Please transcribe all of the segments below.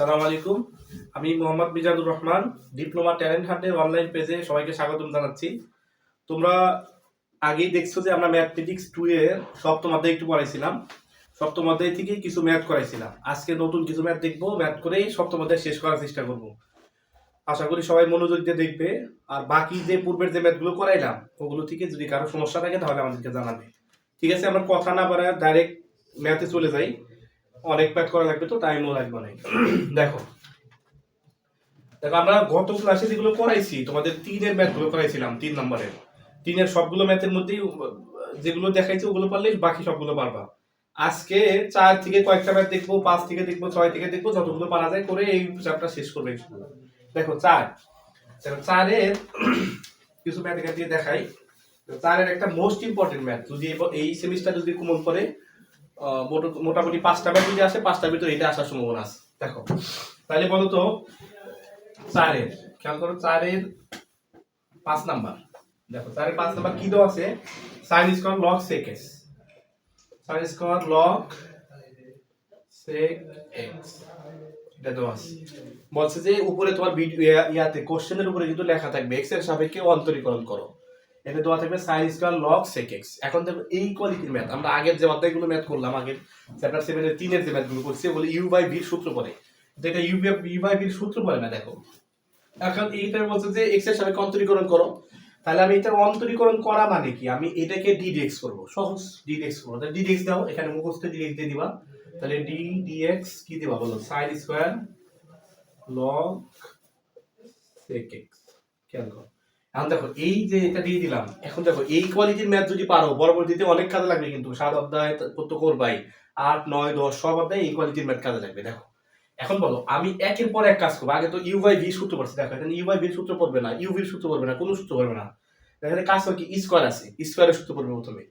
সালাম আলাইকুম। আমি মোহাম্মদ মিজানুর রহমান, ডিপ্লোমা ট্যালেন্ট হান্টের অনলাইন পেজে সবাইকে স্বাগতম জানাচ্ছি। তোমরা আগেই দেখছ যে আমরা ম্যাথমেটিক্স টু এর সপ্তম অধ্যায় একটু পড়াইছিলাম। সপ্তম অধ্যায় থেকে কিছু ম্যাথ করাইছিলাম। আজকে নতুন কিছু ম্যাথ দেখব, ম্যাথ করেই সপ্তম অধ্যায় শেষ করার চেষ্টা করব। আশা করি সবাই মনোযোগ দিয়ে দেখবে। আর বাকি যে পূর্বের যে ম্যাথগুলো করাইলাম, ওগুলো থেকে যদি কারও সমস্যা থাকে তাহলে আমাদেরকে জানাবে। ঠিক আছে, আমরা কথা না বাড়ায় ডাইরেক্ট ম্যাথে চলে যাই। অনেক প্যাট করা লাগবে তো টাইমও লাগবে অনেক। দেখো। দেখো, আমরা গত ক্লাসে যেগুলো করাইছি, তোমাদের তিনের ম্যাথগুলো করাইছিলাম, তিন নম্বরের তিনের সবগুলো ম্যাথের মধ্যেই, যেগুলো দেখাইছি, ওগুলো পারলেই বাকি সবগুলো পারবা। আজকে চার থেকে কয়েকটা ম্যাথ দেখব, পাঁচ থেকে দেখব, ছয় থেকে দেখব, যতগুলো পারা যায় করে এই চ্যাপ্টার শেষ করবে দেখো, চার। চারের কিছু ম্যাথ এখান থেকে দেখাই। চারের একটা মোস্ট ইম্পর্টেন্ট ম্যাথ যদি এই সেমিস্টার যদি কোমল করে মোটামুটি পাঁচটা ম্যাথ যদি আসে পাঁচটার ভিতরে এটা আসার সম্ভাবনা আছে। দেখো তাহলে বলো তো, চারের, খেয়াল করো, চারের পাঁচ নাম্বার। দেখো, চারের পাঁচ নাম্বার কি দেওয়া আছে? Sine square log sec x sine square log sec x আছে। বলছে যে, উপরে তোমার ইয়াতে কোশ্চেনের উপরে কিন্তু লেখা থাকবে। এক্সের সাপেক্ষে অন্তরীকরণ করো। এটা দেওয়া থাকবে sine square log sec x এখন দেখো এই কোয়ালিটির ম্যাথ আমরা আগের যে অধ্যায়গুলো ম্যাথ করলাম, আগের চ্যাপ্টার সেভেনের তিনের যে ম্যাথগুলো করছি ওগুলো ইউ বাই ভির সূত্র পড়ে যেটা ইউ ইউ বাই ভির সূত্র পড়ে না, দেখো। এখন এইটা বলছে যে এক্সের সাপেক্ষে অন্তরীকরণ করো। তাহলে আমি এটার অন্তরীকরণ করা মানে কি? আমি এটাকে ডিডিএক্স করব। সহজ ডিডিএক্স করব। তাহলে ডিডিএক্স দাও, এখানে মুখস্থ ডিডিএক্স দিয়ে দিবা। তাহলে ডি ডিএক্স কি দিবা বলো? Sine square log sec x খেয়াল করো। এখন দেখো, এই যে এটা দিয়ে দিলাম, এখন দেখো, এই কোয়ালিটির ম্যাথ যদি পারো, পরবর্তীতে অনেক কাজে লাগবে কিন্তু, সাত অধ্যায় তো করবাই, আট, নয়, দশ, সব অধ্যায় এই কোয়ালিটির ম্যাথ কাজে লাগবে, দেখো। এখন বলো, আমি একের পর এক কাজ করব, আগে তো ইউ বাই ভি সূত্র পড়ছি, দেখো, এখানে বাই ভি সূত্র পড়বে না ইউ ভির সূত্র পড়বে না, কোনো সূত্র পড়বে না। এখানে কাজ কি স্কোয়ার আছে স্কোয়ারের সূত্র পড়বে প্রথমে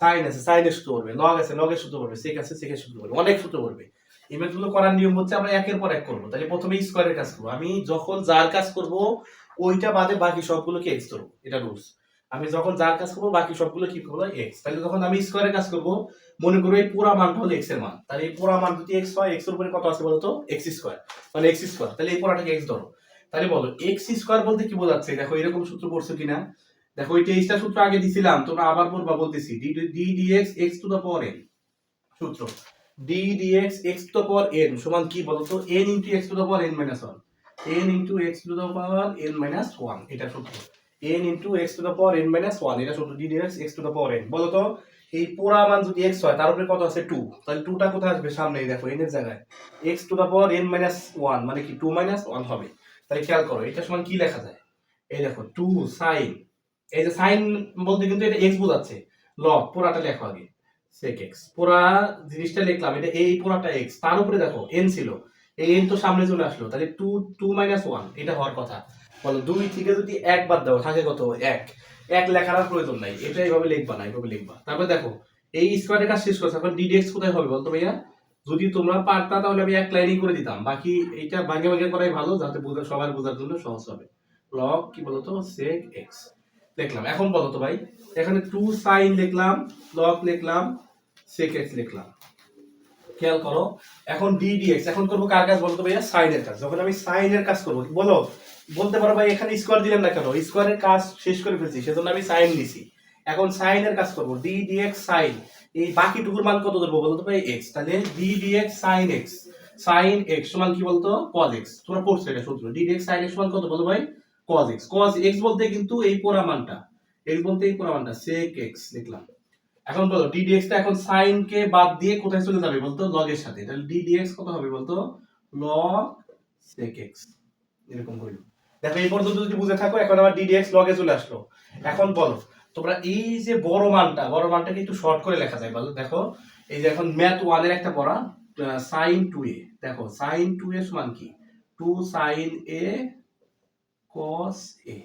সাইন আছে সাইনের সূত্র পড়বে লগ আছে লগের সূত্র পড়বে সেক আছে সেকের সূত্র পড়বে, অনেক সূত্র পড়বে। এই ম্যাথগুলো করার নিয়ম হচ্ছে আমরা একের পর এক করব, তাহলে প্রথমে স্কোয়ারের কাজ করব, আমি যখন যার কাজ করব ওইটা বাদে বাকি সবগুলোকে এক্স ধরবো এটা রুলস আমি যখন যার কাজ করব, বাকি সবগুলো কি করব? এক্স তাহলে যখন আমি স্কোয়ারের কাজ করব, মনে করব এই পুরা মানটা হলো এক্সের মান। তাহলে এই পুরা মান যদি এক্স হয় এক্সের উপরে কত আছে বলতো? এক্স স্কোয়ার মানে এক্স স্কোয়ার তাহলে এই পুরাটাকে এক্স ধরো। তাহলে বলো এক্স স্কোয়ার বলতে কি বোঝাচ্ছে? দেখো এরকম সূত্র পড়ছো কিনা। দেখো এই তেইশটা সূত্র আগে দিছিলাম, তোমরা আবার পড়বা বলতেছি। D D D X X to the power N সূত্র। D D X X to the power N সমান কি বলতো? N into X to the power N minus one N into X to the power N minus one এটা সূত্র N into X to the power N minus one এটা সূত্র D X to the power N বলতো এই পুরা মান যদি x হয়, তার উপরে কত আছে টু তাহলে টুটা কোথায় আসবে? সামনে দেখো এন এর জায়গায়। X to the power n minus one মানে কি টু মাইনাস ওয়ান হবে। তাহলে খেয়াল করো, এটা সমান কি লেখা যায়? এই দেখো টু সাইন এই যে সাইন বলতে কিন্তু এটা এক্স বোঝাচ্ছে। লগ পুরাটা লেখো আগে। সেক এক্স পুরা জিনিসটা লিখলাম, এটা এই পুরাটা এক্স তার উপরে দেখো এন ছিল। এই এন তো সামনে চলে আসলো, তাহলে টু টু মাইনাস ওয়ান এটা হওয়ার কথা। বলো, দুই থেকে যদি এক বাদ দাও, থাকে কত? এক। এক লেখার আর প্রয়োজন নাই, এটা এইভাবে লিখবা না, এইভাবে লিখবা। তারপর দেখো, এই স্কোয়ারের কাজ শেষ করছে, এখন ডিডিএক্স কোথায় হবে বলতো ভাইয়া? যদি তোমরা পারতা, তাহলে আমি এক লাইনই করে দিতাম, বাকি এইটা ভাগে ভাগে করাই ভালো, যাতে বোঝা, সবার বোঝার জন্য সহজ হবে। লগ কি বলতো? সেক এক্স দেখলাম, এখন বলো তো ভাই, এখানে টু সাইন লিখলাম লগ লিখলাম সেক এক্স লিখলাম খেয়াল করো। এখন ডিডিএক্স এখন করব কার কাজ বলতো ভাইয়া? সাইনের কাজ। যখন আমি সাইনের কাজ করব, বলো, বলতে পারো ভাই, এখানে স্কোয়ার দিলাম না কেন? স্কোয়ারের কাজ শেষ করে ফেলছি, সেজন্য আমি সাইন নিছি। এখন সাইনের কাজ করব ডি ডিএক্স সাইন এই বাকিটুকুর মান কত ধরবো বলতো ভাই? এক্স তাহলে d dx sine x sine x সমান কি বলতো? কজ এক্স তোমরা পড়ছো এটা সূত্র। ডি ডিএক্স সাইন এক্স সমান কত বলো ভাই? কজ এক্স কজ এক্স বলতে কিন্তু এই পোড়া মানটা। এক্স বলতে এই পোড়া মানটা। সেক এক্স লিখলাম এখন বলো ডি ডিএক্স টা এখন সাইন কে বাদ দিয়ে কোথায় চলে যাবে বলতো? লগ এর সাথে। তাহলে ডি ডিএক্স কত হবে বলতো? লগ সেক এক্স এরকম করল দেখো, এই পর্যন্ত যদি বুঝে থাকো, এখন আবার ডিডিএক্স লগে চলে আসলো। এখন বলো, তোমরা এই যে বড় মানটা, বড় মানটাকে একটু শর্ট করে লেখা যায়, বলো। দেখো, এই যে এখন ম্যাথ ওয়ানের একটা পড়া সাইন টু এ দেখো সাইন টু এর সমান কি? টু সাইন এ কস এ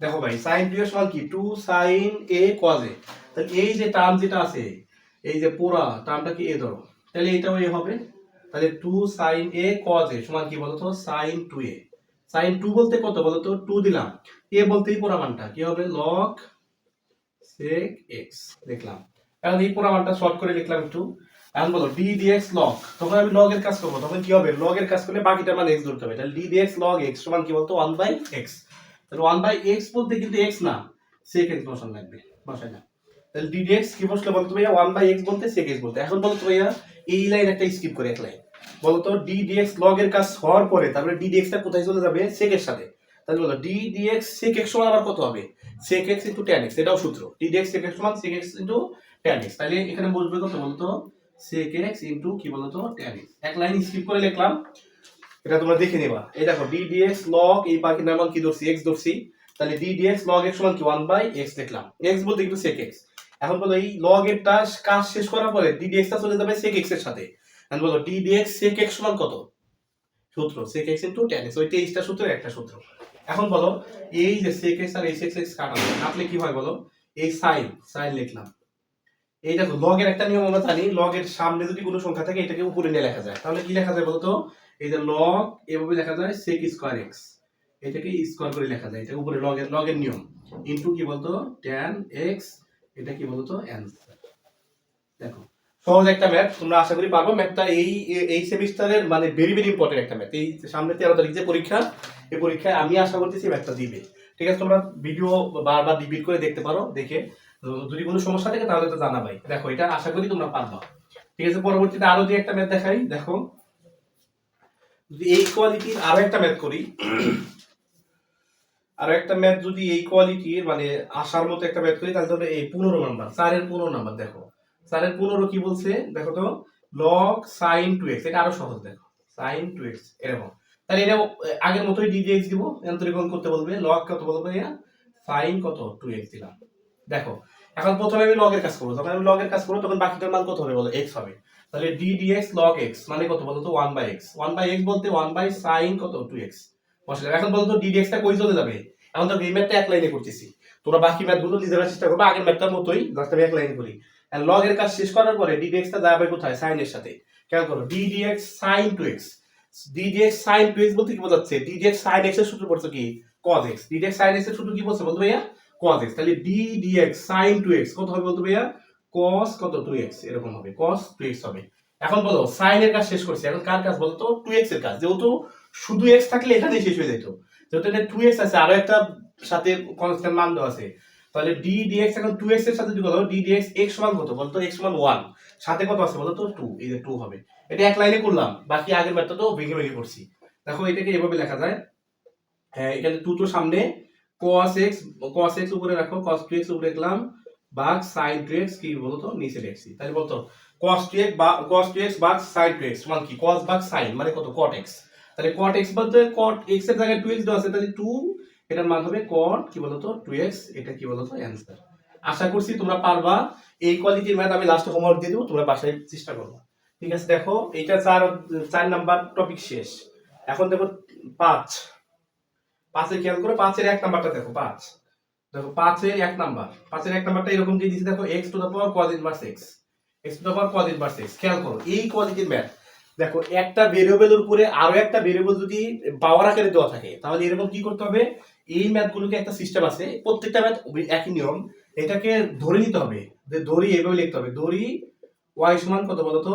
দেখো ভাই সাইন টু এ সমান কি? টু সাইন এ কস এ তাহলে এই যে টার্ম যেটা আছে, এই যে পুরা টার্মটা কি এ ধরো? তাহলে এটাও এ হবে। তাহলে টু সাইন এ কস এ সমান কি বলতো? Sine two a sine two বলতে কত বলতো? টু দিলাম। এ বলতেই পুরা মানটা। কি হবে? লগ সেক এক্স দেখলাম এখন এই পুরা মানটা শর্ট করে লিখলাম একটু। এখন বলো ডি ডিএক্স লগ তখন আমি লগ এর কাজ করব। তখন কি হবে? লগ এর কাজ করলে বাকিটা মানে এক্স ধরতে হবে। তাহলে ডি ডিএক্স লগ এক্স সমান কি বলতো? ওয়ান বাই এক্স তাহলে ওয়ান বাই এক্স বলতে কিন্তু এক্স না। সেক এক্স বসান লাগবে। বসাই না। তাহলে ডি ডিএক্স কি বসলে বলতো ভাইয়া ওয়ান বাই এক্স বলতে সেক এক্স বলতে। এখন বলতো ভাইয়া এই লাইন একটা স্কিপ করে এক লাইন বলতো ডি ডিএক্স লগ এর কাজ হওয়ার পরে, তারপরে ডি ডিএক্স টা কোথায় চলে যাবে? সেক এর সাথে। তাহলে বলো ডি ডিএক্স সেক এক্স সমান আবার কত হবে? Sec x into tan x এটাও সূত্র। ডি ডিএক্স সেক এক্স সমান sec x into tan x তাহলে এখানে বসবে কত বলতো? sec x ইনটু কি বলতো? tan x এক লাইন স্কিপ করে লিখলাম। এটা তোমরা দেখে নিবা। এই দেখো, d dx log, এই বাকি নাম কি ধরছি? x ধরছি। তাহলে d dx log x সমান কি? 1 বাই x লিখলাম। x বলতে কিন্তু sec x এখন বলো এই লগ এর টা কাজ শেষ করার পরে dx টা চলে যাবে sec x এর সাথে। এখন বলো d dx sec x সমান কত? সূত্র, sec x into tan x, ওই 23 টা সূত্রের একটা সূত্র। এখন বলো এই যে sec x আর এই sec x কাটানো কাটলে কি হয় বলো? এই সাইন সাইন লিখলাম। এই দেখো লগের একটা নিয়ম আমরা জানি লগের সামনে যদি কোনো সংখ্যা থাকে, এটাকে উপরে নিয়ে লেখা যায়। তাহলে কি লেখা যায় বলতো এই যে লগ এভাবে লেখা যায়, sec স্কয়ার এক্স এটাকে স্কয়ার করে লেখা যায় এটা উপরে লগের লগের নিয়ম। ইনটু কি বলতো? tan x এটা কি বলতো? অ্যানসার দেখো, সহজ একটা ম্যাথ তোমরা আশা করি পারব। ম্যাথটা এই এই সেমিস্টারের মানে ভেরি ভেরি ইম্পর্টেন্ট একটা ম্যাথ এই সামনে তেরো তারিখ যে পরীক্ষা। এই পরীক্ষায় আমি আশা করতেছি ম্যাথটা দিবে। ঠিক আছে, তোমরা ভিডিও বারবার রিপিট করে দেখতে পারো, দেখে। যদি কোনো সমস্যা থাকে, তাহলে তো জানাবাই। দেখো, এটা আশা করি তোমরা পারবা। ঠিক আছে, পরবর্তীতে আরও যে একটা ম্যাথ দেখাই। দেখো এই কোয়ালিটির আরও একটা ম্যাথ করি আরও একটা ম্যাথ যদি এই কোয়ালিটির মানে আসার মতো একটা ম্যাথ করি, তাহলে তোমরা এই পনেরো নাম্বার চারের পনেরো নাম্বার দেখো। চারের পনেরো কি বলছে? দেখো তো লগ সাইন টু এক্স এটা আরও সহজ দেখো। সাইন টু এক্স এরকম। তাহলে এটা আগের মতোই ডিডিএক্স দিব যন্ত্রীকরণ করতে বলবে লগ কত বলবে সাইন কত? টু এক্স দিলাম। দেখো, এখন প্রথমে আমি লগের কাজ করব। যখন আমি লগের কাজ করব, তখন বাকিটার মান কত হবে বলো? এক্স হবে। তাহলে ডি ডিএক্স লগ এক্স মানে কত বলতো one by x one by x বলতে ওয়ান বাই সাইন কত? টু এক্স বসলে এখন বলো তো ডি ডিএক্স টা কই চলে যাবে? এখন তো এই ম্যাথটা এক লাইনে করতেছি। তোমরা বাকি ম্যাথগুলো নিজেরা চেষ্টা করবে, আগের ম্যাথটার মতোই জাস্ট আমি এক লাইনে করি। লগ এর কাজ শেষ করার পরে ডি ডিএক্স টা যাবে কোথায়? সাইন এর সাথে। খেয়াল করো d dx sine two x d dx sine two x বলতে কি বোঝাচ্ছে? ডি ডিএক্স সাইন এক্সের সূত্র পড়ছে কি? Cos x d dx sine এক্সের সূত্র কি বলছে বলতো ভাইয়া? cos x তাহলে d dx sin 2x কত হবে বলতো ভাইয়া? cos কত? টু এক্স এরকম হবে। cos 2x হবে। এখন বলো sin এর কাজ শেষ করছি। এখন কার কাজ বলতো? টু এক্সের কাজ। যেহেতু শুধু এক্স থাকলে এখানেই শেষ হয়ে যেত। যেহেতু এটা 2x আছে, আরও একটা সাথে কনস্ট্যান্ট মান দেওয়া আছে। তাহলে d dx এখন 2x এর সাথে যদি বলো, d dx x সমান কত? বলতো x সমান 1 সাথে কত আছে? বলতো টু এই যে 2 হবে। এটা এক লাইনে করলাম। বাকি আগের ম্যাথটা তো ভেঙে ভেঙে করছি। দেখো এটাকে এভাবে লেখা যায়। হ্যাঁ এখানে 2 তো সামনে। cos এক্স কস এক্স উপরে রাখো। cos 2x উপরে রাখলাম। ভাগ sin 2x কি বলতো? নিচে লিখছি তাহলে বলতো cos 2x বা, cos 2x ভাগ sin 2x সমান কি? কস ভাগ সাইন মানে কত? কট x তাহলে cot x বলতে cot এক্সের জায়গায় 2x দেওয়া আছে, তাহলে 2 এটার মান হবে cot কি বলতো? 2x এটা কি বলতো? অ্যানসার আশা করছি তোমরা পারবা। এই কোয়ালিটির ম্যাথ আমি লাস্ট হোমওয়ার্ক দিয়ে দেবো, তোমরা বাসায় চেষ্টা করবা ঠিক আছে, দেখো, এইটা চার চার নাম্বার টপিক শেষ। এখন দেখো, পাঁচ। পাঁচে খেয়াল করো, পাঁচের এক নাম্বারটা দেখো, পাঁচ। দেখো, পাঁচের এক নাম্বার পাঁচের এক নাম্বারটা এরকম দিয়ে দিচ্ছি দেখো x to the power cos inverse x x to the power cos inverse x খেয়াল করো, এই কোয়ালিটির ম্যাথ দেখো, একটা ভেরিয়েবলের উপরে আরও একটা ভেরিয়েবল যদি পাওয়ার আকারে দেওয়া থাকে, তাহলে এরকম কি করতে হবে? এই ম্যাথগুলোকে একটা সিস্টেম আছে, প্রত্যেকটা ম্যাথ একই নিয়ম, এটাকে ধরে নিতে হবে, যে দড়ি এভাবে লিখতে হবে, দড়ি ওয়াই সমান কত বলতো?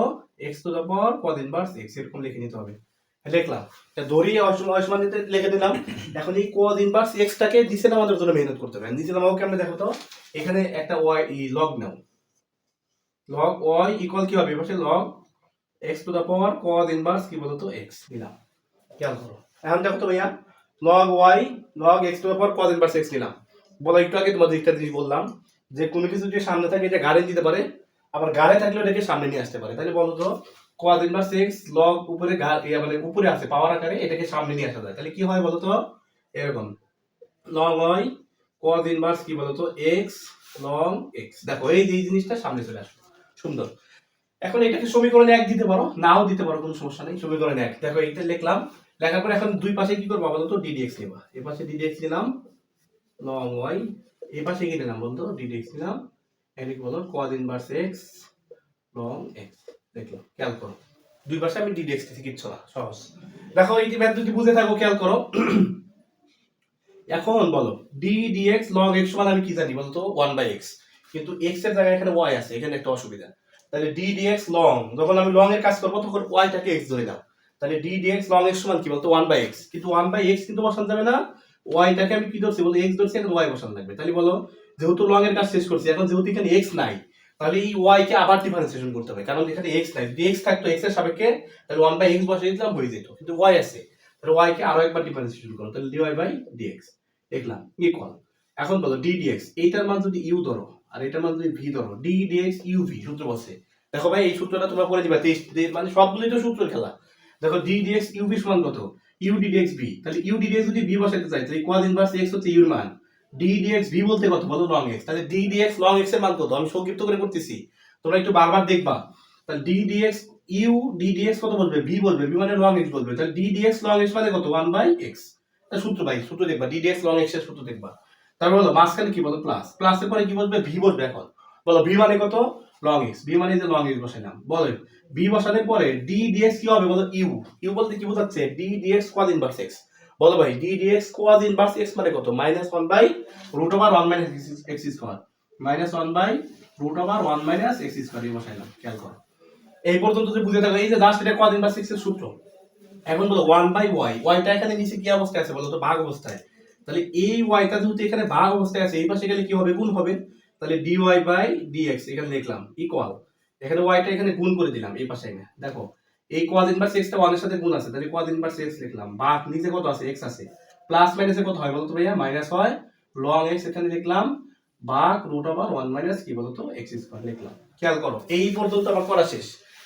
X to the power cos inverse x এরকম লিখে নিতে হবে। লিখলাম দড়ি অসমান দিতে, লিখে দিলাম, এখন এই কোয়াদ ইনভার্স এক্সটাকে দিছিলাম আমাদের জন্য মেহনত করতে হবে। দিছিলাম আমাকে আমরা দেখো তো? এখানে একটা ওয়াই লগ নাও। লগ ওয়াই ইকুয়াল কি হবে? পাশে log x to the power cos inverse কি বলতো এক্স নিলাম। খেয়াল করো। এখন দেখো তো ভাইয়া log y log x to the power cos inverse x নিলাম। বলা, একটু আগে তোমাদের একটা জিনিস বললাম, যে কোনো কিছু যে সামনে থাকে, এটা গাড়ি দিতে পারে, আবার গাড়ে থাকলেও এটাকে সামনে নিয়ে আসতে পারে। তাহলে বলো তো কোয়াদ ইনভার্স এক্স লগ উপরে ইয়া মানে উপরে আছে পাওয়ার আকারে এটাকে সামনে নিয়ে আসা যায়। তাহলে কি হয় বলতো এরকম। লং হয় কোয়াদ ইনভার্স কি বলতো? এক্স লং এক্স দেখো, এই যে জিনিসটা সামনে চলে আসলো। সুন্দর। এখন এটাকে সমীকরণ এক দিতে পারো, নাও দিতে পারো, কোনো সমস্যা নেই, সমীকরণ এক। দেখো, এইটা লিখলাম, লেখার পরে এখন দুই পাশে কি করব? বলতো ডিডিএক্স নেবা। এই পাশে ডিডিএক্স নিলাম, লং ওয়াই এই পাশে কি নিলাম বলতো? ডিডিএক্স নিলাম এটাকে বলো cos inverse x ln x দেখলাম খেয়াল করো। দুই পাশে আমি ডিডিএক্স দিচ্ছি কিচ্ছু না, সহজ। দেখো, এই ম্যাথ যদি বুঝে থাকো, খেয়াল করো। এখন বলো ডি ডিএক্স লগ এক্স সমান আমি কি জানি বলতো? ওয়ান বাই এক্স কিন্তু এক্সের জায়গায় এখানে ওয়াই আছে, এখানে একটা অসুবিধা। তাহলে ডি ডিএক্স লং যখন আমি লং এর কাজ করব, তখন ওয়াইটাকে এক্স ধরে দাও তাহলে ডি ডিএক্স লং এক্স সমান কি বলতো? ওয়ান বাই এক্স কিন্তু ওয়ান বাই এক্স কিন্তু বসানো যাবে না। ওয়াইটাকে আমি কি ধরছি? বলতো এক্স ধরছি, এখন ওয়াই বসানো লাগবে তাহলে বলো, যেহেতু লং এর কাজ শেষ করছি, এখন যেহেতু এখানে এক্স নাই, তাহলে এই ওয়াই কে আবার ডিফারেন্সিয়েশন করতে হবে। কারণ এখানে এক্স নাই। যদি এক্স থাকতো এক্সের সাপেক্ষে, তাহলে ওয়ান বাই এক্স বসিয়ে দিলাম, হয়ে যেত। কিন্তু ওয়াই আছে। তাহলে ওয়াই কে আরও একবার ডিফারেন্সিয়েশন করো। তাহলে ডিওয়াই বাই ডিএক্স দেখলাম ইকুয়াল এখন বলো ডি ডিএক্স এইটার মান যদি ইউ ধরো আর এটার মান যদি ভি ধরো ডি ডিএক্স ইউ ভি সূত্র বসে দেখো ভাই এই সূত্রটা তোমরা পড়ে দিবা তেইশ মানে সবগুলোই তো সূত্রের খেলা দেখো ডি ডিএক্স ইউ ভি সমান কত ইউ ডি ডিএক্স ভি তাহলে ইউ ডি ডিএক্স যদি ভি বসাতে চাই তাহলে কোয়াজ ইনভার্স এক্স হচ্ছে ইউর মান ডি ডিএক্স ভি বলতে কত বলো লং এক্স তাহলে ডি ডিএক্স লং এক্সের মান কত আমি সংক্ষিপ্ত করে করতেছি তোমরা একটু বারবার দেখবা তাহলে d dx u d dx কত বলবে ভি বলবে ভি মানে লং এক্স বলবে তাহলে ডি ডিএক্স লং এক্স মানে কত ওয়ান বাই এক্স সূত্র ভাই সূত্র দেখবা ডি ডিএক্স লং এক্সের সূত্র দেখবা তারপর বলো, মাঝখানে কি বলো? প্লাস প্লাসের পরে কি বলবে ভি বলবে এখন। বলো ভি মানে কত? লং এক্স ভি মানে যে লং এক্স বসাইলাম। বলেন ভি বসানোর পরে ডি ডিএক্স কি হবে? বলো ইউ ইউ বলতে কি বোঝাচ্ছে? D dx cos inverse x বলো ভাই d dx cos inverse x মানে কত? Minus one by root over one minus x square minus one by root over one minus x square এই বসাইলাম, খেয়াল করো। এই পর্যন্ত যদি বুঝে থাকো, এই যে লাস্ট এটা কোয়াজ ইনভার্স এক্সের সূত্র। এখন বলো ওয়ান বাই ওয়াই ওয়াইটা এখানে নিচে কি অবস্থায় আছে? বলো তো, ভাগ অবস্থায়। তাহলে এই ওয়াইটা যেহেতু এখানে ভাগ অবস্থায় আছে, এই পাশে গেলে কি হবে? গুণ হবে। তাহলে ডি ওয়াই বাই ডিএক্স এখানে লিখলাম ইকুয়াল এখানে ওয়াইটা এখানে গুণ করে দিলাম, এই পাশে এনে। দেখো, এই কোয়াজ ইনভার্স এক্সটা ওয়ানের সাথে গুণ আছে, তাহলে কোয়াজ ইনভার্স এক্স লিখলাম। ভাগ নিচে কত আছে? এক্স আছে। প্লাস মাইনাসে কত হয় বলতো ভাইয়া? মাইনাস হয়। লং এক্স এখানে লিখলাম ভাগ রুট ওভার ওয়ান মাইনাস কি বলতো? এক্স স্কোয়ার লিখলাম। খেয়াল করো, এই পর্যন্ত আমার করা শেষ।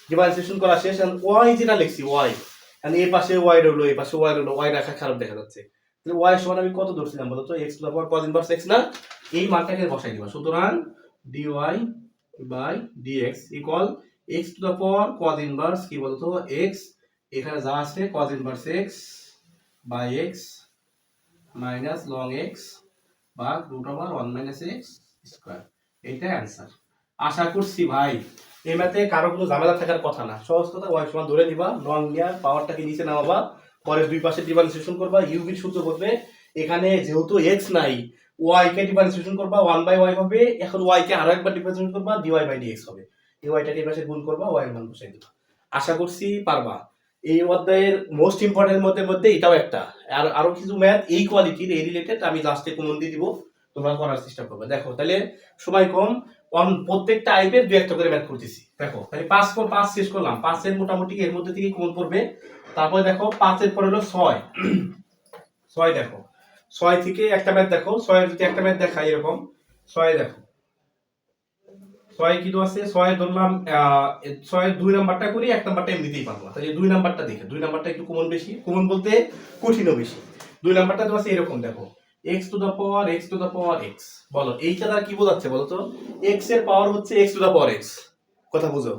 ডিফারেন্সিয়েশন করা শেষ ওয়াই যেটা লিখছি ওয়াই এই পাশে ওয়াই রইল এই পাশে ওয়াই রইল ওয়াই রাখা খারাপ দেখা যাচ্ছে। তাহলে ওয়াই সমান আমি কত ধরছিলাম বলতো? X to the power cos x না, এই মানটাকে বসাই দিবা। সুতরাং d y by dx equal x to the power cos inverse কি বলতো? এক্স এখানে যা আছে cos inverse x by x minus ln x বা root over one minus x square এইটাই অ্যান্সার আশা করছি ভাই, এই ম্যাথে কারও কোনো ঝামেলা থাকার কথা না। সহজ কথা ওয়াই সমান ধরে দিবা লং নিয়ে পাওয়ারটাকে নিচে নামাবা। পরে দুই পাশে ডিফারেন্সিয়েশন করবা ইউভির সূত্র করবে এখানে যেহেতু এক্স নাই ওয়াই কে ডিফারেন্সিয়েশন করবা ওয়ান বাই ওয়াই হবে, এখন ওয়াই কে আরও একবার ডিফারেন্সিয়েশন করবা ডিওয়াই বাই ডিএক্স হবে। এই ওয়াইটাকে এই পাশে গুণ করবা ওয়াই মান বসাই দিবা। আশা করছি পারবা। এই অধ্যায়ের মোস্ট ইম্পর্টেন্ট মধ্যে মধ্যে এটাও একটা। আর আরও কিছু ম্যাথ এই কোয়ালিটির এই রিলেটেড আমি লাস্টে কমন দিয়ে দিব। তোমরা করার চেষ্টা করবে। দেখো, তাহলে সময় কম অন প্রত্যেকটা আইপের দু একটা করে ম্যাথ করতেছি। দেখো, তাহলে পাঁচ পাঁচ শেষ করলাম। পাঁচের মোটামুটি এর মধ্যে থেকে কমন পড়বে। তারপরে দেখো পাঁচের পরে হলো ছয়। ছয় দেখো। ছয় থেকে একটা ম্যাথ দেখো। ছয়ের যদি একটা ম্যাথ দেখাই এরকম। ছয় দেখো। ছয় কি আছে? ছয় ধরলাম ছয় দুই নাম্বারটা করি, এক নাম্বারটা এমনিতেই পারব তাহলে দুই নাম্বারটা দেখে। দুই নাম্বারটা একটু কমন বেশি। কমন বলতে কঠিনও বেশি। দুই নাম্বারটা তো আছে এরকম, দেখো। X to the power x to the power x বলো, এইটা দ্বারা কি বোঝাচ্ছে বলো তো? এক্সের পাওয়ার হচ্ছে x to the power x কথা বুঝো।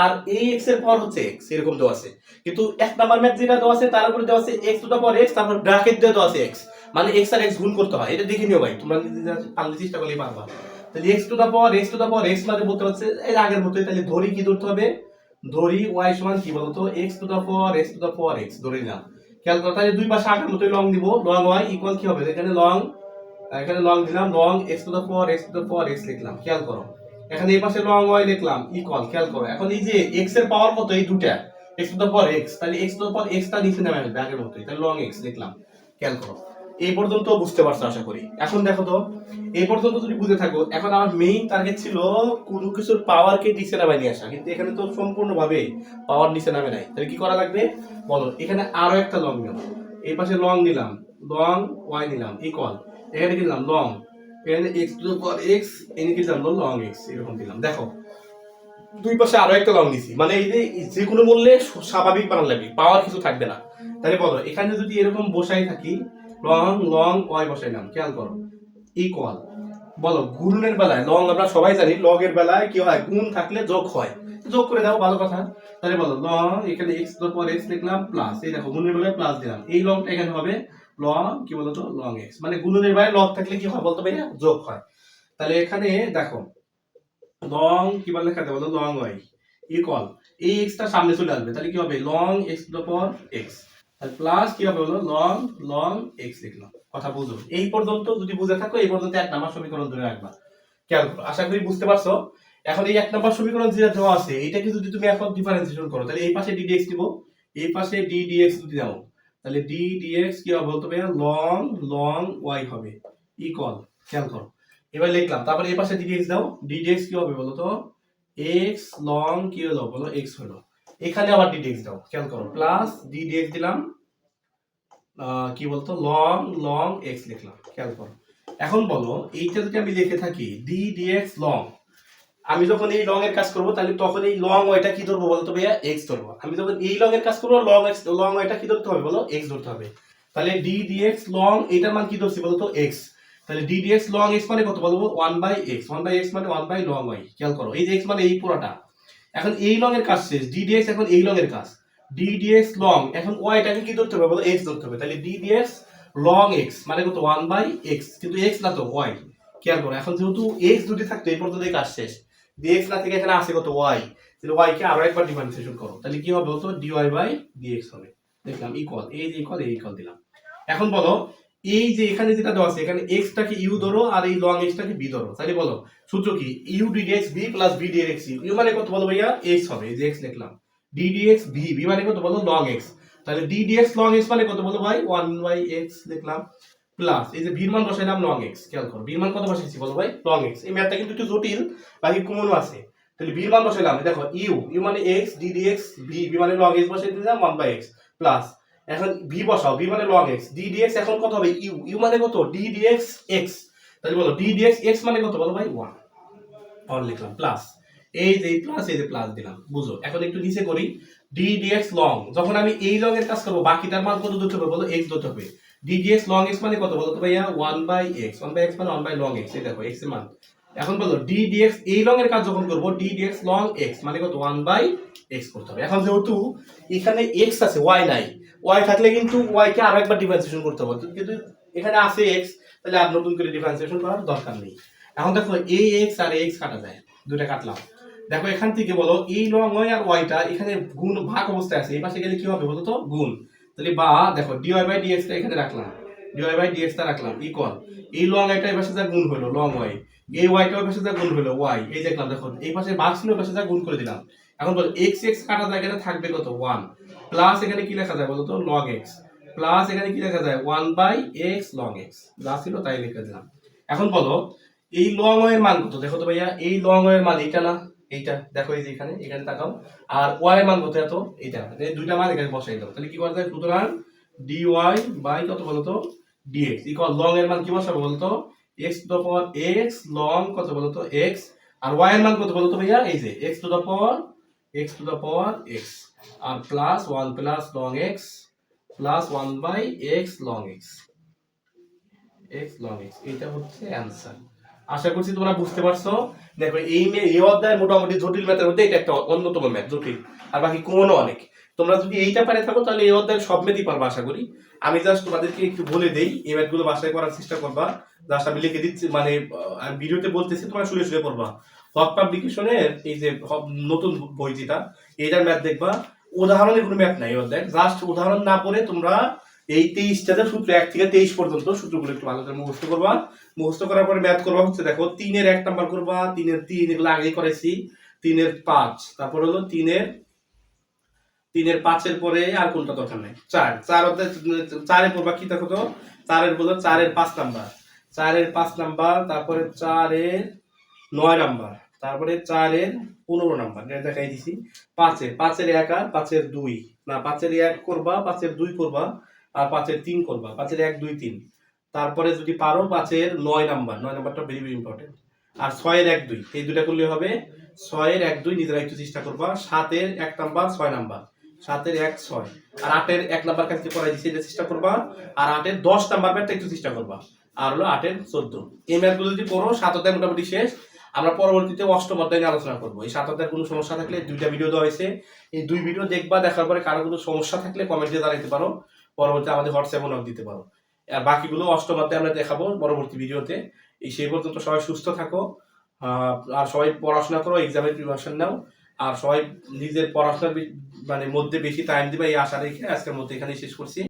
আর এই এক্সের পাওয়ার হচ্ছে এক্স এরকম দেওয়া আছে। কিন্তু এক নাম্বার ম্যাথ যেটা দেওয়া আছে, তার উপরে দেওয়া আছে এক্স টু পাওয়ার এক্স তারপর ব্র্যাকেট দিয়ে দেওয়া আছে এক্স মানে এক্স আর এক্স গুণ করতে হয়, এটা দেখে নিও ভাই, তোমরা নিজে পারলে চেষ্টা করলেই পারবা। তাহলে x to the power x to the power x মানে বলতে পারছে এর আগের মতোই তাহলে ধরি কি ধরতে হবে? ধরি ওয়াই সমান কি বলতো? X to the power x to the power x ধরে নিলাম। খেয়াল করো, তাহলে দুই পাশে আগের মতোই লং দিব লং ওয়াই ইকুয়াল কি হবে? এখানে লং এখানে লং দিলাম ln x to the power x to the power x লিখলাম, খেয়াল করো। এখানে এই পাশে লং ওয়াই লিখলাম ইকুয়াল খেয়াল করো। এখন এই যে এক্সের পাওয়ার কত, এই দুটা x to the power x তাহলে x to the power x টা নিচে নেমে আসবে, আগের মতোই। তাহলে লং এক্স লিখলাম, খেয়াল করো। এই পর্যন্ত বুঝতে পারছ, আশা করি। এখন দেখো তো, এই পর্যন্ত যদি বুঝে থাকো, এখন আমার মেইন টার্গেট ছিল কোনো কিছুর পাওয়ারকে নিচে নামায় নিয়ে আসা। কিন্তু এখানে তো সম্পূর্ণভাবে পাওয়ার নিচে নামে নাই। তাহলে কি করা লাগবে? বলো, এখানে আরও একটা লং নিলাম। এই পাশে লং নিলাম লং ওয়াই নিলাম ইকুয়াল এখানে কি নিলাম? লং এখানে এক্স টু পাওয়ার এক্স এখানে কি দিলাম লং এক্স এরকম দিলাম। দেখো, দুই পাশে আরও একটা লং নিছি। মানে এই যে যে কোনো মূল্যে স্বাভাবিক বানান লাগবে। পাওয়ার কিছু থাকবে না। তাহলে বলো, এখানে যদি এরকম বসাই থাকি লং লং ওয়াই বসাইলাম খেয়াল করো। ইকুয়াল বলো, গুণনের বেলায় লং আমরা সবাই জানি, লগের বেলায় কি হয়? গুণ থাকলে যোগ হয়। যোগ করে দাও, ভালো কথা। তাহলে বলো লং এখানে এক্সের পর এক্স লিখলাম প্লাস এই দেখো গুণের বেলায় প্লাস দিলাম। এই লংটা এখানে হবে লং কি বলতো? লং এক্স মানে গুণনের বেলায় লগ থাকলে কি হয় বলতো ভাইয়া? যোগ হয়। তাহলে এখানে দেখো লং কি বলে লেখাতে বলো লং ওয়াই ইকুয়াল এই এক্সটা সামনে চলে আসবে। তাহলে কি হবে? লং এক্স টু পর এক্স আর প্লাস কি হবে হলো লং লং এক্স লিখলাম কথা বুঝো। এই পর্যন্ত যদি বুঝে থাকো, এই পর্যন্ত এক নাম্বার সমীকরণ ধরে রাখবা। খেয়াল করো, আশা করি বুঝতে পারছ। এখন এই এক নম্বর সমীকরণ যেটা দেওয়া আছে, এটাকে যদি তুমি এখন ডিফারেন্সিয়েশন করো, তাহলে এই পাশে ডিডিএক্স দিব এই পাশে ডিডিএক্স যদি দাও তাহলে ডিডিএক্স কি হবে বলতে হবে লং লং ওয়াই হবে। ইকল খেয়াল করো। এবার লিখলাম, তারপরে এই পাশে ডিডিএক্স দাও। ডিডিএক্স কি হবে বলো তো এক্স লং কি হলো? বলো এক্স হলো। এখানে আবার ডিডিএক্স দাও, খেয়াল করো। প্লাস ডিডিএক্স দিলাম কি বলতো? লং লং এক্স লিখলাম, খেয়াল করো। এখন বলো, এইটা যদি আমি লিখে থাকি ডি ডিএক্স লং আমি যখন এই লং এর কাজ করব, তাহলে তখন এই লং ওয়াইটা কি ধরবো বলতো ভাইয়া? এক্স ধরবো। আমি যখন এই লং এর কাজ করব লং এক্স লং ওয়াইটা কি ধরতে হবে বলো? এক্স ধরতে হবে। তাহলে ডি ডিএক্স লং এটার মান কি ধরছি বলতো? এক্স তাহলে ডি ডিএক্স লং এক্স মানে কত বলব? One by x one by x মানে ওয়ান বাই লং ওয়াই খেয়াল করো, এই যে এক্স মানে এই পুরোটা। এখন এই লং এর কাজ শেষ। ডি ডিএক্স এখন এই লং এর কাজ। ডি ডিএক্স লং এখন ওয়াইটাকে কি ধরতে হবে বলো? এক্স ধরতে হবে। তাহলে ডি ডিএক্স লং এক্স মানে কত? ওয়ান বাই এক্স কিন্তু এক্স না তো ওয়াই খেয়াল করো, এখন যেহেতু এক্স দুটি থাকতো, এই পর্যন্ত কাজ শেষ। ডিএক্স না থেকে এখানে আসে কত ওয়াই তাহলে ওয়াই কে আরও একবার ডিফারেন্সিয়েশন করো, তাহলে কি হবে বলতো? ডিওয়াই বাই ডিএক্স হবে। দেখলাম ইকুয়াল এই যে ইকুয়াল এই ইকুয়াল দিলাম। এখন বলো, এই যে এখানে যেটা দেওয়া আছে, এখানে এক্স টাকে ইউ ধরো আর এই লং এক্স টাকে বি ধরো। তাহলে বলো, সূত্র কি? U d dx v plus v dx u মানে কত বলো ভাইয়া? এক্স হবে, এই যে এক্স লিখলাম ডিডিএক্স ভি বি মানে কত বলো? লং এক্স তাহলে ডিডিএক্স লং এক্স মানে কত বলো ভাই? ওয়ান বাই এক্স লিখলাম প্লাস এই যে ভির মান বসাইলাম লং এক্স খেয়াল করো। ভির মান কত বসাইছি বলো ভাই? লং এক্স এই ম্যাথটা কিন্তু একটু জটিল, বাকি কমনও আছে। তাহলে ভির মান বসাইলাম দেখো ইউ ইউ মানে x d dx v v মানে লং এক্স বসাই দিলাম ওয়ান বাই এক্স প্লাস এখন ভি বসাও ভি মানে লং এক্স ডি ডিএক্স এখন কত হবে? ইউ ইউ মানে কত? ডি ডিএক্স এক্স এক্স তাহলে বলো ডি ডিএক্স এক্স এক্স মানে কত বলো ভাই? ওয়ান ওয়ান লিখলাম প্লাস এই যে প্লাস এই যে প্লাস দিলাম, বুঝো? এখন একটু নিচে করি ডি ডিএক্স লং যখন আমি এই লং এর কাজ করব, বাকিটার মান কত ধরতে হবে বলো? এক্স ধরতে হবে। ডি ডিএক্স লং এক্স মানে কত বলো তো ভাইয়া? One by x one by x মানে ওয়ান বাই লং এক্স এই দেখো এক্সের মান। এখন বলো ডি ডিএক্স এই লং এর কাজ যখন করব ডি ডিএক্স লং এক্স মানে কত? ওয়ান বাই এক্স করতে হবে। এখন যেহেতু এখানে এক্স আছে ওয়াই নাই ওয়াই থাকলে কিন্তু ওয়াই কে আরও একবার ডিফারেন্সিয়েশন করতে হবে। কিন্তু এখানে আছে এক্স তাহলে আর নতুন করে ডিফারেন্সিয়েশন করার দরকার নেই। এখন দেখো, এই এক্স আর এক্স কাটা যায়। দুটা কাটলাম। দেখো, এখান থেকে বলো, এই লং ওয়াই আর ওয়াইটা এখানে গুণ ভাগ অবস্থায় আছে। এই পাশে গেলে কি হবে বলো তো গুণ। তাহলে বা, দেখো ডিওয়াই বাই ডিএক্স টা এখানে রাখলাম। ডিওয়াই বাই ডিএক্স টা রাখলাম ইকুয়াল এই লং এটা এই পাশে যা গুণ হলো লং ওয়াই এই ওয়াইটা ওই পাশে যা গুণ হলো ওয়াই এই দেখলাম, দেখো, এই পাশে ভাগ ছিল ওই পাশে যা গুণ করে দিলাম। এখন বল এক্স এক্স কাটা যায় এখানে থাকবে কত? ওয়ান প্লাস এখানে কি লেখা যায় বলো তো? লগ এক্স প্লাস এখানে কি লেখা যায়? One by x ln x যা ছিল তাই লিখে দিলাম। এখন বলো, এই লং এর মান কত? দেখো তো ভাইয়া, এই লং এর মান এইটা না? এইটা দেখো এই যে এখানে এখানে তাকাও। আর ওয়াই এর মান কত এত? এইটা। এই দুইটা মান এখানে বসাই দাও। তাহলে কি করা যায়? সুতরাং ডি ওয়াই বাই কত বলো তো ডিএক্স ইকুয়াল লং এর মান কি বসাবো বলো তো x to the power x ln কত বলো তো এক্স আর ওয়াই এর মান কত বলো তো ভাইয়া? এই যে x to the power x to the power x R plus one plus ln x plus one by x ln x x ln x এটা হচ্ছে অ্যান্সার আশা করছি তোমরা বুঝতে পারছ। দেখো, এই এই অধ্যায় মোটামুটি জটিল ম্যাথের মধ্যে এটা একটা অন্যতম ম্যাথ, জটিল। আর বাকি কোনও অনেক। তোমরা যদি এইটা পারে থাকো, তাহলে এই অধ্যায়ের সব ম্যাথই পারবা, আশা করি। আমি জাস্ট তোমাদেরকে একটু বলে দেই, এই ম্যাথগুলো বাসায় করার চেষ্টা করবা। জাস্ট আমি লিখে দিচ্ছি মানে আমি ভিডিওতে বলতেছি, তোমরা শুয়ে শুয়ে পড়বা। হক পাবলিকেশনের এই যে নতুন বই যেটা, এইটার ম্যাথ দেখবা। উদাহরণের কোনো ম্যাথ নাই অধ্যায়। জাস্ট উদাহরণ না পড়ে তোমরা এই তেইশটাতে সূত্র এক থেকে তেইশ পর্যন্ত সূত্রগুলো একটু ভালো করে মুখস্থ করবা। মুখস্থ করার পরে ম্যাথ করবা, হচ্ছে দেখো, তিনের এক নাম্বার করবা, তিনের তিন এগুলো আগেই করেছি, তিনের পাঁচ, তারপর হলো তিনের তিনের পাঁচের পরে আর কোনটা দরকার নেই? চার চার চারে পড়বা কি দেখো তো? চারের বলো চারের পাঁচ নাম্বার চারের পাঁচ নাম্বার তারপরে চারের নয় নাম্বার তারপরে চারের পনেরো নাম্বার এটা দেখাই দিছি। পাঁচের পাঁচের এক আর পাঁচের দুই, না, পাঁচের এক করবা, পাঁচের দুই করবা আর পাঁচের তিন করবা পাঁচের এক, দুই, তিন। তারপরে যদি পারো, পাঁচের নয় নাম্বার। নয় নাম্বারটা ভেরি ভেরি ইম্পর্টেন্ট আর ছয়ের এক, দুই। এই দুটা করলে হবে ছয়ের এক, দুই নিজেরা একটু চেষ্টা করবা। সাতের এক নাম্বার, ছয় নাম্বার। সাতের এক, ছয়। আর আটের এক নাম্বার কাছে করাই দিচ্ছি এটা চেষ্টা করবা। আর আটের দশ নাম্বার ম্যাথটা একটু চেষ্টা করবা। আর হলো আটের চোদ্দ। এই ম্যাথগুলো যদি পড়ো, সাত অধ্যায় মোটামুটি শেষ। আমরা পরবর্তীতে অষ্টম অধ্যায় নিয়ে আলোচনা করব। এই সাত অধ্যায়ের কোনো সমস্যা থাকলে দুইটা ভিডিও দেওয়া হয়েছে। এই দুই ভিডিও দেখবা, দেখার পরে কারও কোনো সমস্যা থাকলে কমেন্টে জানাইতে পারো। পরবর্তী আমাদের হোয়াটসঅ্যাপে নক দিতে পারো। আর বাকিগুলো অষ্টমাতে আমরা দেখাবো পরবর্তী ভিডিওতে। এই সেই পর্যন্ত সবাই সুস্থ থাকো। আর সবাই পড়াশোনা করো এক্সামের প্রিপারেশন নাও। আর সবাই নিজের পড়াশোনার মানে মধ্যে বেশি টাইম দিবে এই আশা রেখে আজকের মধ্যে এখানেই শেষ করছি।